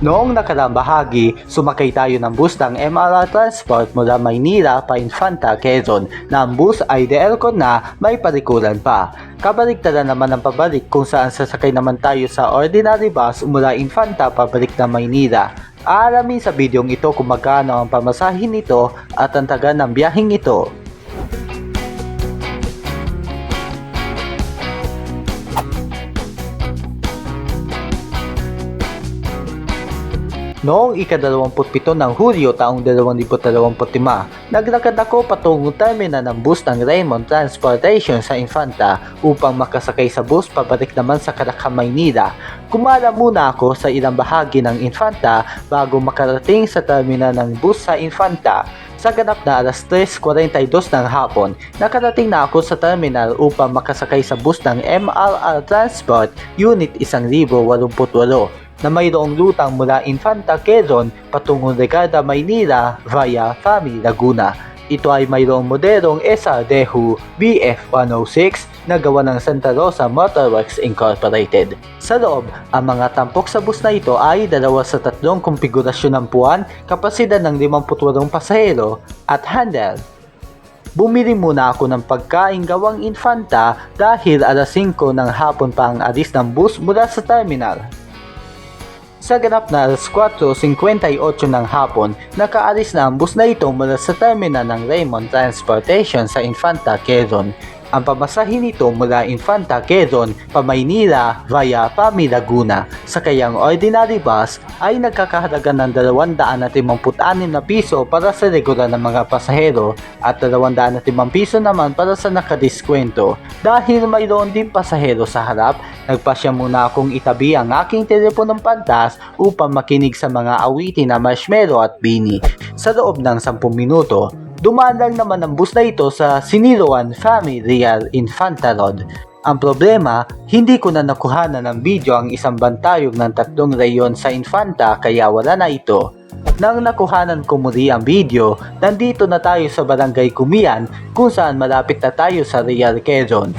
Noong nakaraang bahagi, sumakay tayo ng bus ng MRR Transport mula Maynila pa Infanta, Quezon na ang bus ay Delcon na may parikulan pa. Kabaligtaran naman ang pabalik kung saan sasakay naman tayo sa ordinary bus mula Infanta pabalik na Maynila. Aalamin sa bidyong ito kung magkano ang pamasahin nito at ang taga ng biyaheng ito. Noong ika-27 ng Hulyo taong 2025, naglakad ako patungong terminal ng bus ng Raymond Transportation sa Infanta upang makasakay sa bus pabalik naman sa Caracal, Maynila. Kumala muna ako sa ilang bahagi ng Infanta bago makarating sa terminal ng bus sa Infanta. Sa ganap na alas 3.42 ng hapon, nakarating na ako sa terminal upang makasakay sa bus ng MRR Transport Unit 1088 na mayroong lutang mula Infanta, Quezon patungong Regarda, Maynila via Fami, Laguna. Ito ay mayroong modelong SRDHU BF106 na gawa ng Santa Rosa Motorworks Incorporated. Sa loob, ang mga tampok sa bus na ito ay dalawa sa tatlong konfigurasyon ng puwan, kapasidad ng 58 pasahero at handle. Bumili muna ako ng pagkain gawang infanta dahil alas 5 ng hapon pa ang alis ng bus mula sa terminal. Sa ganap na alas 4.58 ng hapon, nakaalis na ang bus na ito mula sa terminal ng Raymond Transportation sa Infanta, Quezon. Ang pamasahin nito mula Infanta, Quezon, pa Maynila via Pami, Laguna. Sa kayang ordinary bus ay nagkakahalaga ng 256 na piso para sa regular na mga pasahero at 205 piso naman para sa nakadiskwento. Dahil mayroon din pasahero sa harap, nagpasya muna akong itabi ang aking teleponong pantas upang makinig sa mga awitin na marshmallow at bini. Sa loob ng 10 minuto, dumaan lang naman ang bus na ito sa Siniloan Family Real Infanta Road. Ang problema, hindi ko na nakuhanan ng video ang isang bantayog ng tatlong rayon sa Infanta kaya wala na ito. Nang nakuhanan ko muli ang video, nandito na tayo sa Barangay Kumian kung saan malapit na tayo sa Real Quezon.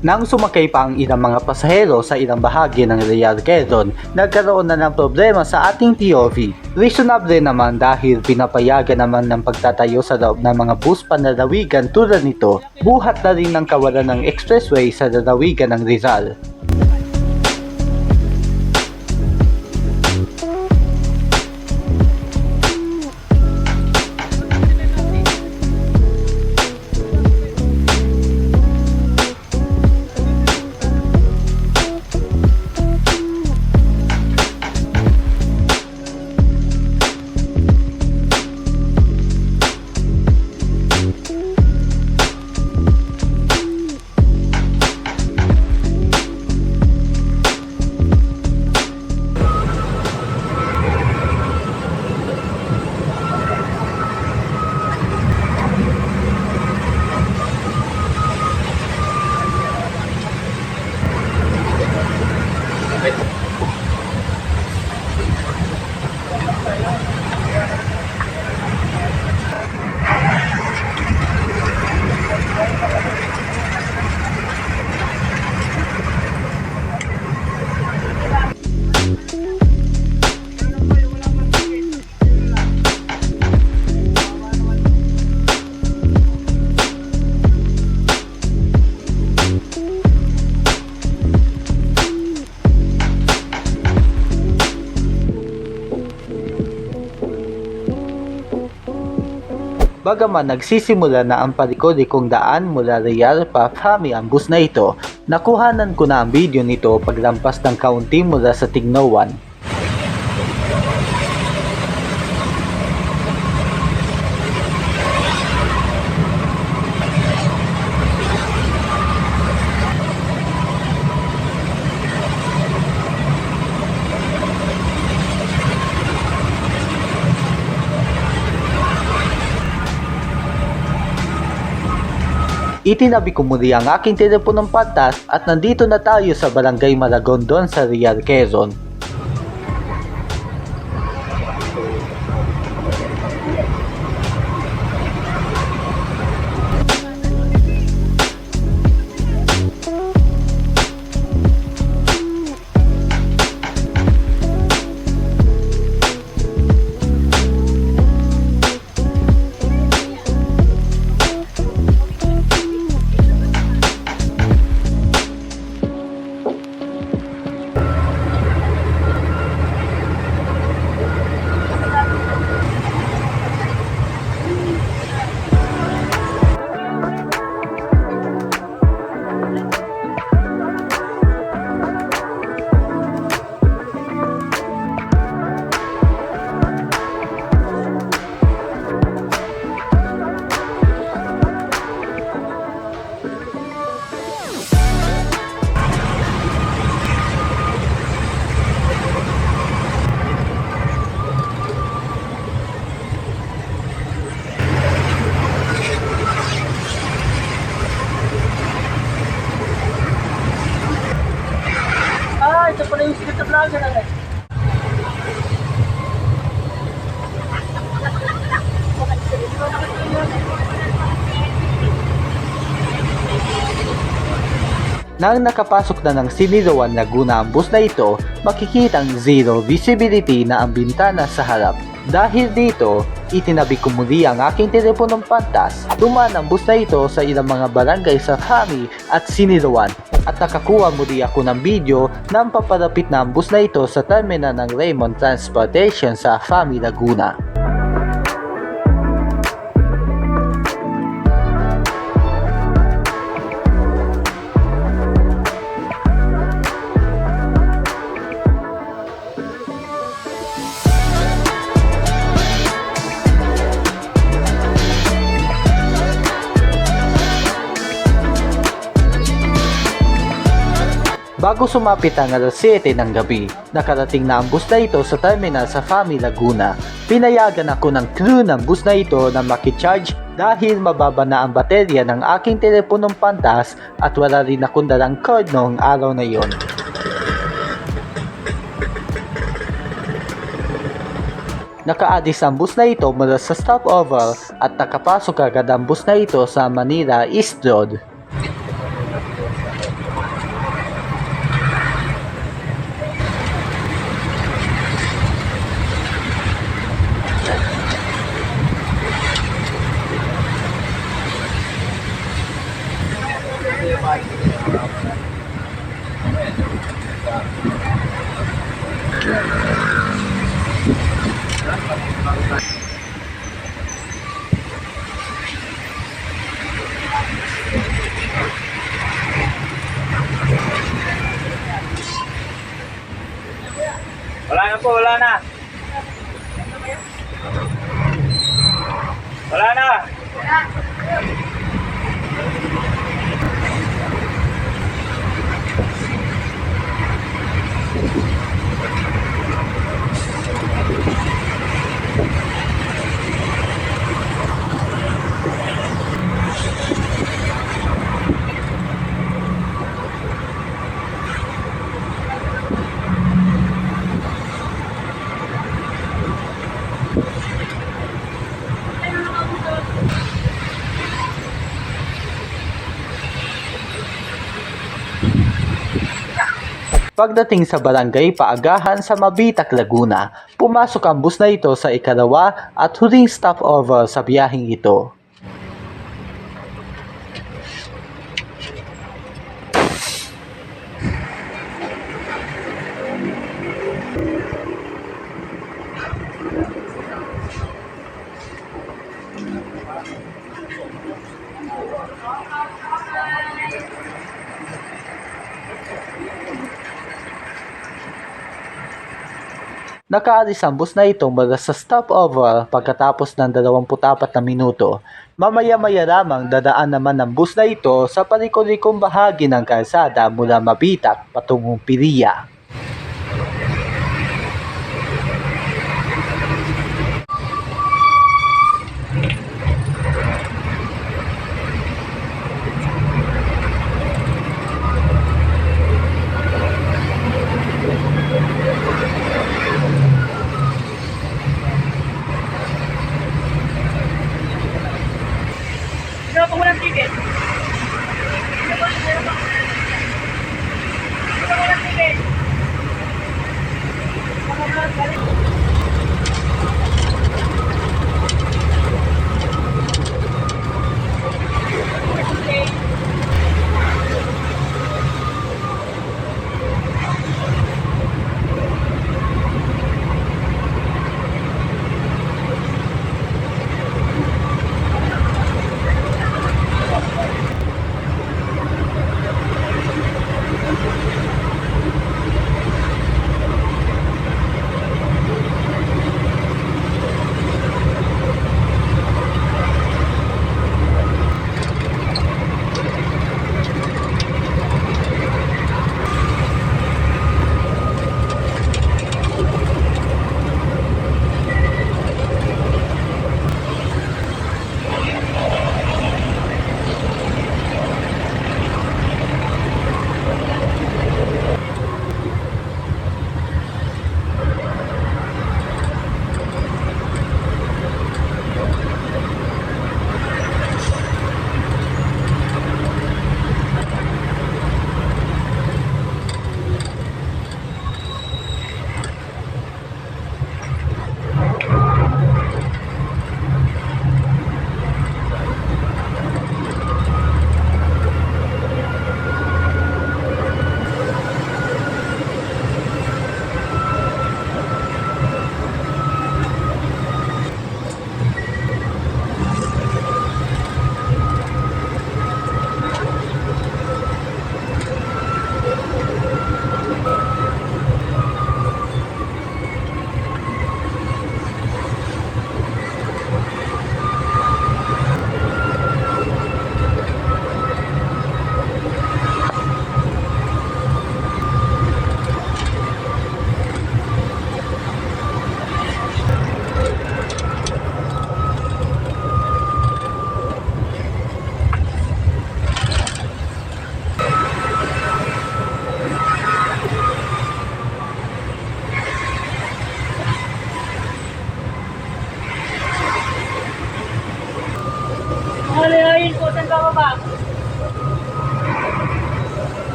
Nang sumakay pa ang ilang mga pasahero sa ilang bahagi ng Real Quezon, nagkaroon na ng problema sa ating TOV. Reasonable naman dahil pinapayagan naman ng pagtatayo sa loob ng mga bus panlalawigan tulad nito, buhat na rin ng kawalan ng expressway sa lalawigan ng Rizal. Bagaman nagsisimula na ang palikod-likong daan mula Real pa Fami ang bus na ito, nakuhanan ko na ang video nito paglampas ng kaunti mula sa Tignowan. Itinabi ko muli ang aking teleponong patas at nandito na tayo sa Barangay Maragondon sa Real Quezon. Nang nakapasok na ng Siniloan Laguna ang bus na ito, makikitang zero visibility na ang bintana sa harap. Dahil dito, itinabi ko muli ang aking teleponong pantas. Dumaan ang bus na ito sa ilang mga barangay sa Fami at Siniloan at nakakuha muli ako ng video ng paparapit na ang bus na ito sa terminal ng Raymond Transportation sa Fami Laguna. Bago sumapit ang alas 7 ng gabi, nakarating na ang bus na ito sa terminal sa Fami Laguna. Pinayagan ako ng crew ng bus na ito na makicharge dahil mababa na ang baterya ng aking teleponong pantas at wala rin akong dalang cord noong araw na yon. Nakaadis ang bus na ito mula sa stopover at nakapasok agad ang bus na ito sa Manila East Road. Wala na po, wala na. Wala na. Pagdating sa barangay Paagahan sa Mabitak, Laguna, pumasok ang bus na ito sa ikalawa at huling stopover sa biyaheng ito. Nakaalis ang bus na ito mula sa stopover pagkatapos ng 24 na minuto. Mamaya-maya lamang dadaan naman ng bus na ito sa paliko-likong bahagi ng kalsada mula Mabitak patungong Piriya.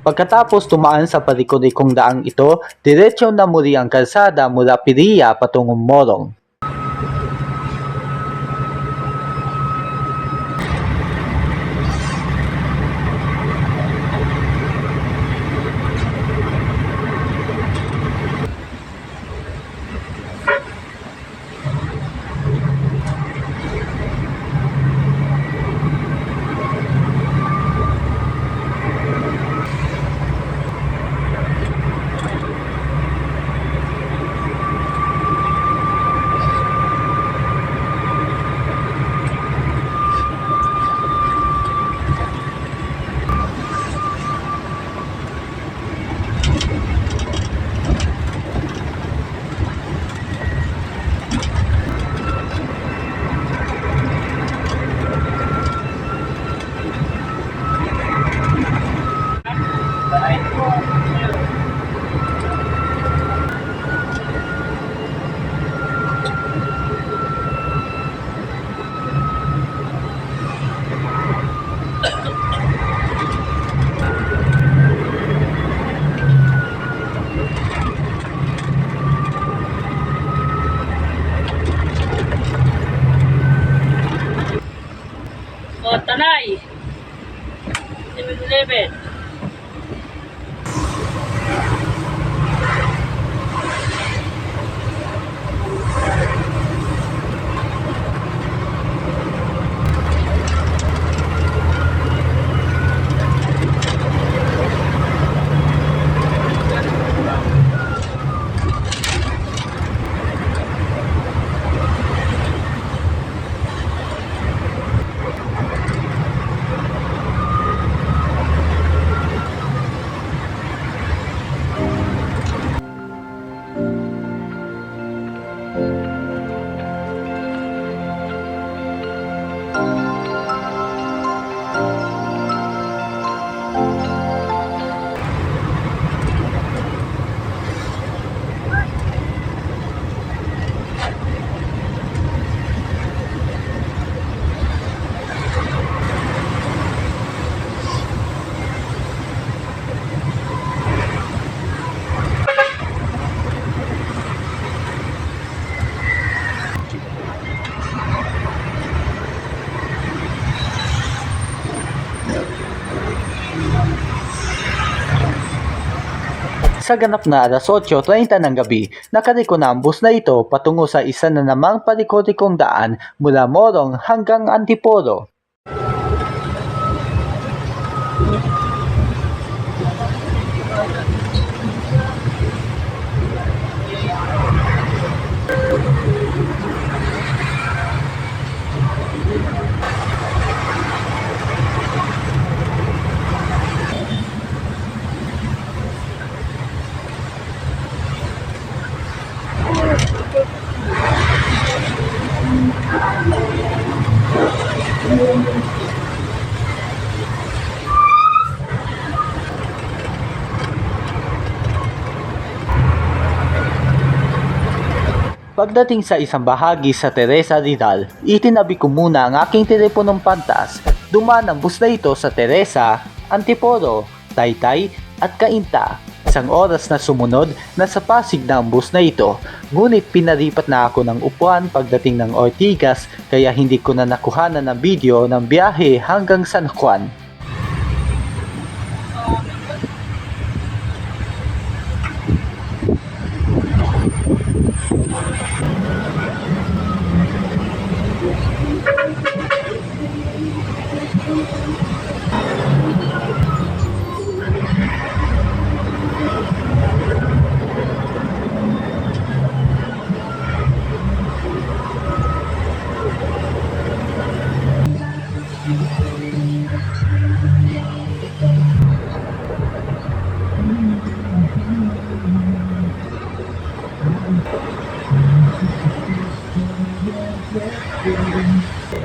Pagkatapos tumaan sa paliko-likong daang ito, diretsyo na muli ang kalsada mula Piriya patungong Morong. Sa ganap na alas 8.30 ng gabi, nakariko na ang bus na ito patungo sa isa na namang palikorikong daan mula Morong hanggang Antipolo. Pagdating sa isang bahagi sa Teresa Rizal, itinabi ko muna ang aking teleponong pantas. Dumaan ang bus na ito sa Teresa, Antipolo, Taytay at Cainta. Isang oras na sumunod, nasa Pasig na ang bus na ito. Ngunit pinaripat na ako ng upuan pagdating ng Ortigas kaya hindi ko na nakuhanan ng video ng biyahe hanggang San Juan.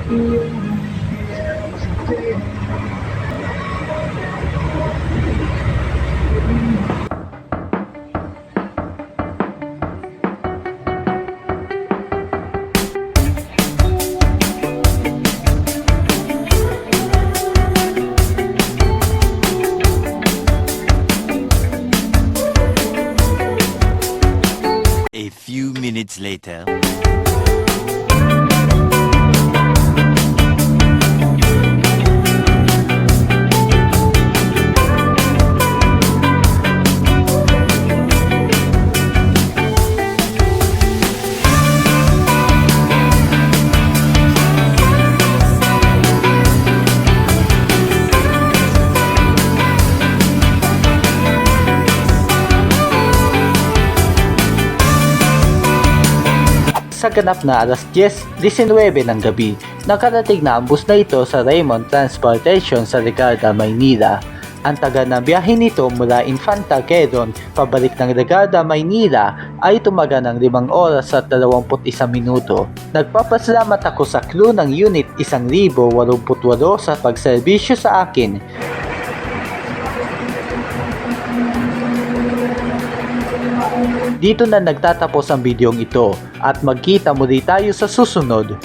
A Sa ganap na alas 10.19 ng gabi, nakarating na ang bus na ito sa Raymond Transportation sa Legarda, Maynila. Ang taga ng biyahe nito mula Infanta Quezon pabalik ng Legarda, Maynila ay tumaga ng 5 oras at 21 minuto. Nagpapasalamat ako sa crew ng Unit 1088 sa pagserbisyo sa akin Dito na nagtatapos ang bidyong ito at magkita muli tayo sa susunod.